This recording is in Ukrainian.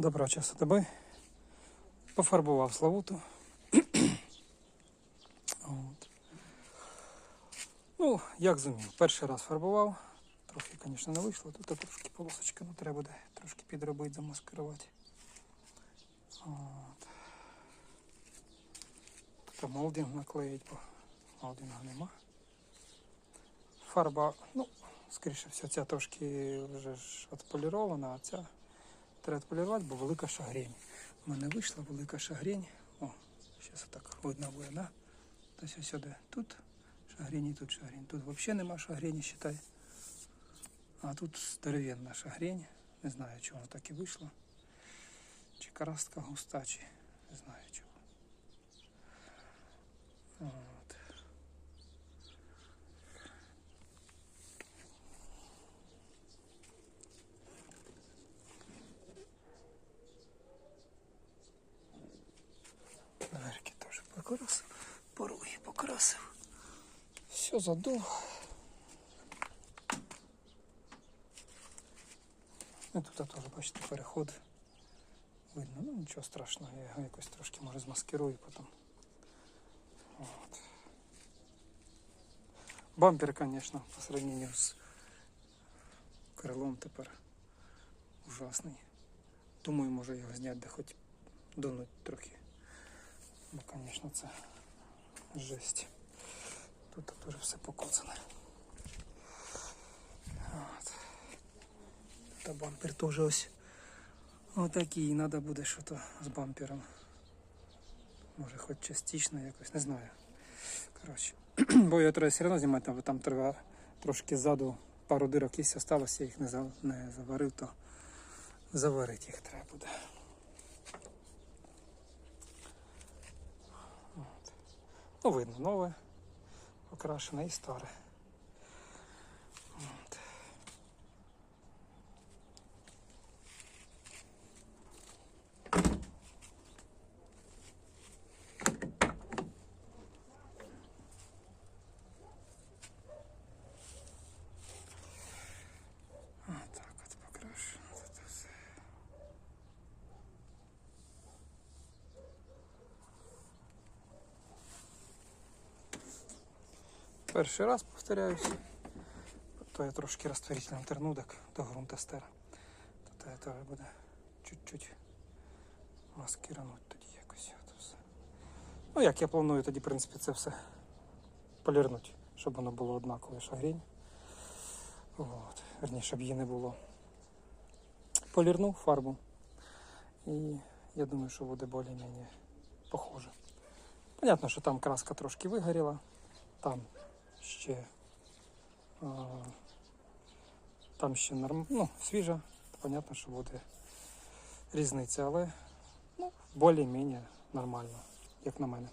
Доброго часу доби. Пофарбував славуту. От. Ну, як зумів. Перший раз фарбував. Трохи, звісно, не вийшло. Тут трошки полосочка, ну треба буде трошки підробити, замаскирувати. От. Тут молдинг наклеїть, бо молдинга нема. Фарба, ну, скоріше все, ця трошки вже ж отполірована, а ця треба відполірувати, бо велика шагрень. У мене вийшла велика шагрень. О, зараз отак видно буде, да? Тобто сюди. Тут шагрень і тут шагрень. Тут взагалі нема шагрені, вважай. А тут здоровенна шагрень. Не знаю, чого так і вийшло. Чи карастка густа, чи не знаю чого. От. Дверки теж покрасив, пороги покрасив. Все задув. І тут теж, бачите, переход. Видно, ну нічого страшного, я його якось трошки може змаскирую потім. От. Бампер, звісно, по сравнению з крилом тепер ужасний. Думаю, може його зняти, де хоч донуть трохи. Звісно, це жесть. Тут теж все покоцане. От. Та бампер теж ось отакий. Треба буде щось з бампером. Може хоч частично якось, не знаю. Коротше. Бо його треба все одно знімати, бо там треба трошки ззаду пару дирок є осталося, я їх не заварив, то заварити їх треба буде. Ну, видно, нове, покрашене і старе. От. Отак от покрашено тут все. Перший раз повторяюсь. То я трошки розтворителем терну так до ґрунтостера. То це теж буде чуть-чуть маскирануть тоді якось от все. Ну як я планую тоді, в принципі, це все полірнуть, щоб воно було однакове шагрінь. От. Верніше, щоб її не було. Полірнув фарбу. І я думаю, що буде більш-менш похоже. Понятно, що там краска трошки вигоріла, там ще, а, там ще норм... ну, свіжа, понятно, що буде різниця, але ну, більш-менш нормально, як на мене.